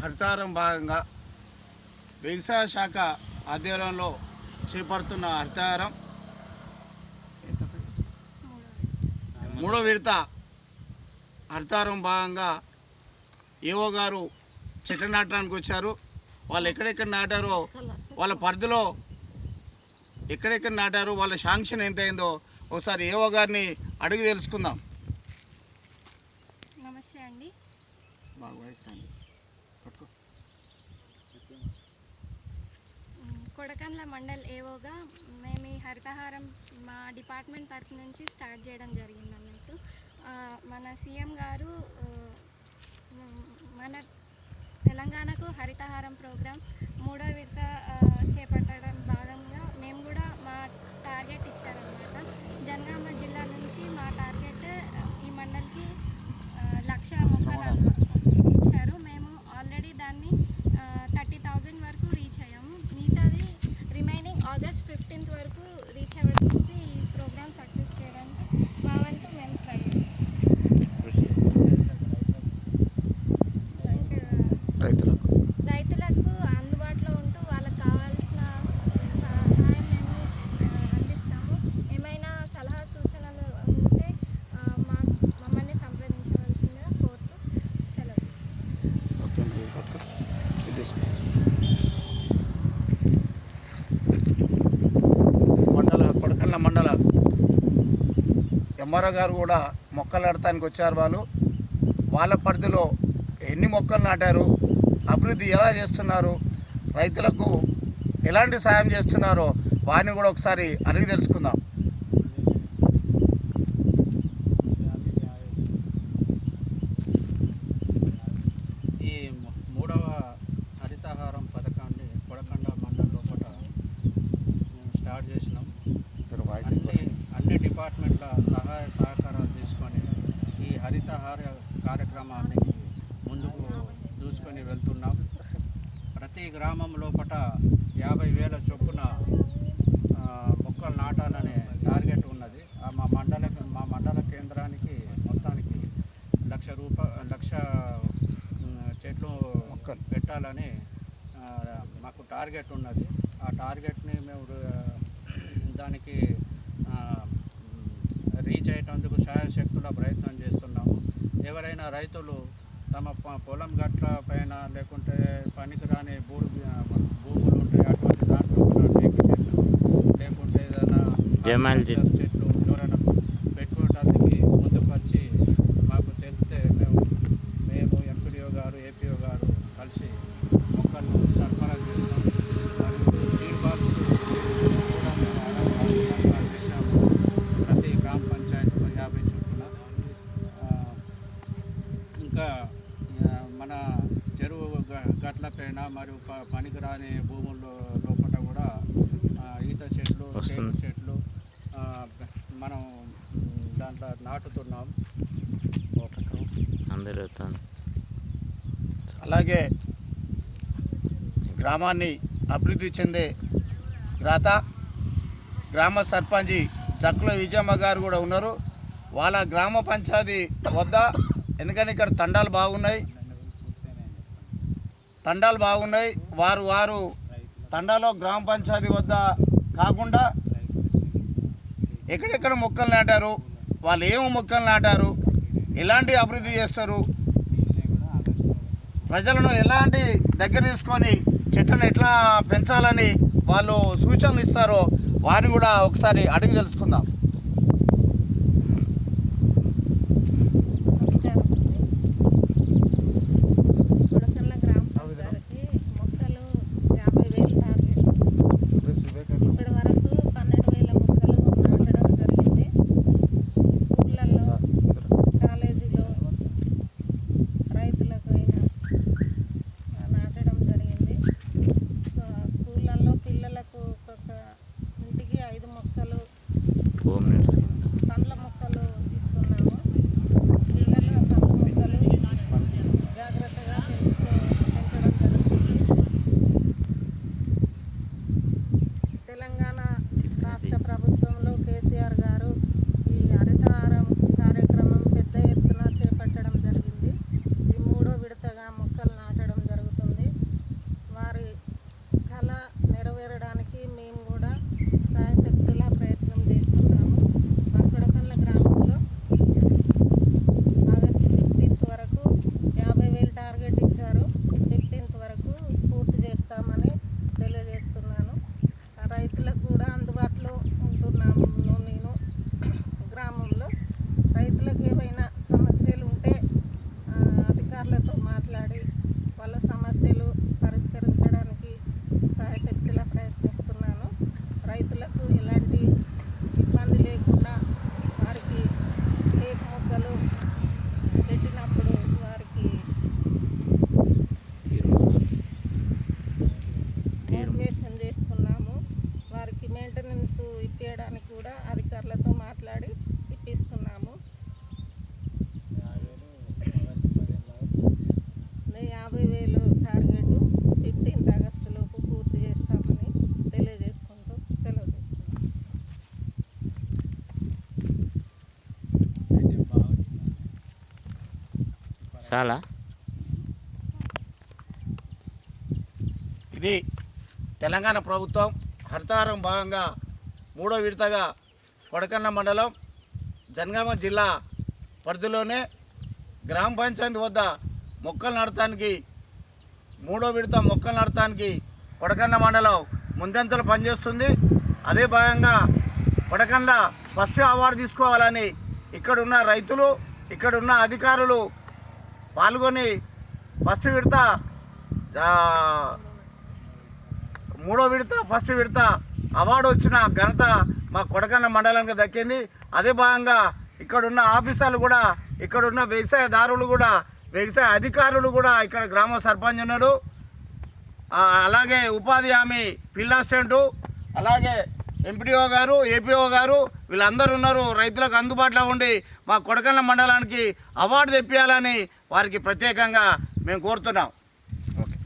హరితారం భాగంగా వ్యవసాయ శాఖ ఆధ్వర్యంలో చేపడుతున్న హరితారం. మూడో విడత హరితారం భాగంగా ఏవో గారు చెట్ల నాటడానికి వచ్చారు. వాళ్ళు ఎక్కడెక్కడ నాటారో వాళ్ళ పరిధిలో ఎక్కడెక్కడ నాటారో వాళ్ళ శాంక్షన్ ఎంత అయిందో ఒకసారి ఏవో గారిని అడిగి తెలుసుకుందాం. నమస్తే అండి. కొడకండ్ల మండల్ ఏవోగా మేము ఈ హరితహారం మా డిపార్ట్మెంట్ తరఫు నుంచి స్టార్ట్ చేయడం జరిగింది అన్నట్టు. మన సీఎం గారు మన తెలంగాణకు హరితహారం ప్రోగ్రాం మూడో విడత చేపట్టడం భాగంగా మేము కూడా మా టార్గెట్ ఇచ్చారనమాట జనగామ జిల్లా నుంచి మా టార్గెట్ ఈ మండల్కి లక్ష మొక్కలు ఇచ్చారు మేము ఆల్రెడీ దాన్ని థర్టీ థౌజండ్ వరకు రీచ్ అయ్యాము మిగతాది రిమైనింగ్ ఆగస్ట్ ఫిఫ్టీన్త్ వరకు రీచ్ అవ్వడానికి ఈ ప్రోగ్రామ్ సక్సెస్ చేయడానికి మా వంతు మేము ట్రై చేస్తాం రైతులకు రైతులకు అందుబాటులో ఉంటూ వాళ్ళకి కావాల్సిన సహాయం మేము ఆ, అందిస్తాము ఏమైనా సలహా సూచనలు ఉంటే ఆ, మా మమ్మల్ని సంప్రదించవలసిందిగా కోరుతూ సెలవు తీసుకుంటాం. మండల కొడకళ్ళ మండల ఎంఆర్ఓ గారు కూడా మొక్కలు నాటడానికి వచ్చారు వాళ్ళు. వాళ్ళ పరిధిలో ఎన్ని మొక్కలు నాటారు అభివృద్ధి ఎలా చేస్తున్నారు రైతులకు ఎలాంటి సాయం చేస్తున్నారో వారిని కూడా ఒకసారి అడిగి తెలుసుకుందాం. ఈ మూడవ హరితహారం పథకాన్ని కొడకండ మండలం లోపల మేము స్టార్ట్ చేసినాం. అన్ని అన్ని డిపార్ట్మెంట్ల సహాయ సహకారాలు తీసుకొని ఈ హరితహార కార్యక్రమాన్ని ముందుకు దూసుకొని వెళ్తున్నాం. ప్రతి గ్రామం లోపల యాభై వేల చొప్పున మొక్కలు నాటాలనే టార్గెట్ ఉన్నది. ఆ మా మండల మా మండల కేంద్రానికి మొత్తానికి లక్ష రూపా లక్ష చెట్లు. పెట్టాలని మాకు టార్గెట్ ఉన్నది. ఆ టార్గెట్ని మేము దానికి రీచ్ అయ్యేటందుకు శాయశక్తుల ప్రయత్నం చేస్తున్నాము ఎవరైనా రైతులు తమ పొలం గట్ల పైన లేకుంటే పనికిరాని భూమి భూములు ఉంటాయి అటువంటి దాంట్లో కూడా టేకు చెట్లు లేకుంటే ఏదైనా. చెట్లు ఎవరైనా పెట్టుకోవడానికి ముందుకు వచ్చి మాకు తెలిస్తే మేము మేము ఎంపీడీఓ గారు ఏపీఓ గారు కలిసి మొక్కలను సరఫరా చేస్తాం మరియు సీడ్ బాక్స్ కూడా మేము ఆర్డర్ చేశాము ప్రతి గ్రామ పంచాయతీలో యాభై చొప్పున ఆ, ఇంకా ఆ, మన చెరువు గ- గట్లపైన మరియు ప పనికిరాని భూముల్లో లోపల కూడా ఈత చెట్లు. చెట్లు మనం దాంట్లో నాటుతున్నాం. అలాగే గ్రామాన్ని అభివృద్ధి చెందే గ్రాత గ్రామ సర్పంచి చక్కుల విజయమ్మ గారు కూడా ఉన్నారు. వాళ్ళ గ్రామ పంచాయతీ వద్ద ఎందుకంటే ఇక్కడ తండాలు బాగున్నాయి? తండాలు బాగున్నాయి. వారు వారు తండాలో గ్రామ పంచాయతీ వద్ద కాకుండా ఎక్కడెక్కడ మొక్కలు నాటారు వాళ్ళు ఏమో మొక్కలు నాటారు ఎలాంటి అభివృద్ధి చేస్తారు ప్రజలను ఎలాంటి దగ్గర తీసుకొని చెట్లను ఎట్లా పెంచాలని వాళ్ళు సూచనలు ఇస్తారో వారిని కూడా ఒకసారి అడిగి తెలుసుకుందాం. Boom. రైతులకు కూడా అందుబాటులో ఉంటున్నాము నేను. గ్రామంలో రైతులకు ఏవైనా సమస్యలు ఉంటే అధికారులతో మాట్లాడి వాళ్ళ సమస్యలు పరిష్కరించడానికి సహాయశక్తిలా ప్రయత్నిస్తున్నాను. రైతులకు ఎలాంటి ఇబ్బంది లేకుండా వారికి టేకు మొక్కలు పెట్టినప్పుడు వారికి మోటివేషన్ ఇప్పించడానికి కూడా అధికారులతో మాట్లాడి ఇప్పిస్తున్నాము. యాభై వేలు టార్గెట్ ఫిఫ్టీన్త్ ఆగస్టు లోపు పూర్తి చేస్తామని తెలియజేసుకుంటూ సెలవు తీసుకున్నాం. చాలా. ఇది తెలంగాణ ప్రభుత్వం హరితారం భాగంగా మూడో విడతగా కొడకన్న మండలం జనగామ జిల్లా పరిధిలోనే గ్రామ పంచాయతీ వద్ద మొక్కలు నాటడానికి మూడో విడత మొక్కలు నాటడానికి కొడకన్న మండలం ముందంతలు పనిచేస్తుంది. అదే భాగంగా కొడకండ ఫస్ట్ అవార్డు తీసుకోవాలని ఇక్కడున్న రైతులు ఇక్కడున్న అధికారులు పాల్గొని ఫస్ట్ విడత మూడో విడత ఫస్ట్ విడత అవార్డు వచ్చిన ఘనత మా కొడకన్న మండలానికి దక్కింది. అదే భాగంగా ఇక్కడున్న ఆఫీసర్లు కూడా ఇక్కడున్న వ్యవసాయదారులు కూడా వ్యవసాయ అధికారులు కూడా ఇక్కడ గ్రామ సర్పంచ్ ఉన్నాడు అలాగే ఉపాధి హామీ ఫీల్డ్ అసిస్టెంటు అలాగే ఎంపీడీఓ గారు ఏపీఓ గారు వీళ్ళందరూ ఉన్నారు. రైతులకు అందుబాటులో ఉండి మా కొడకన్న మండలానికి అవార్డు తెప్పియాలని వారికి ప్రత్యేకంగా మేము కోరుతున్నాం. ఓకే.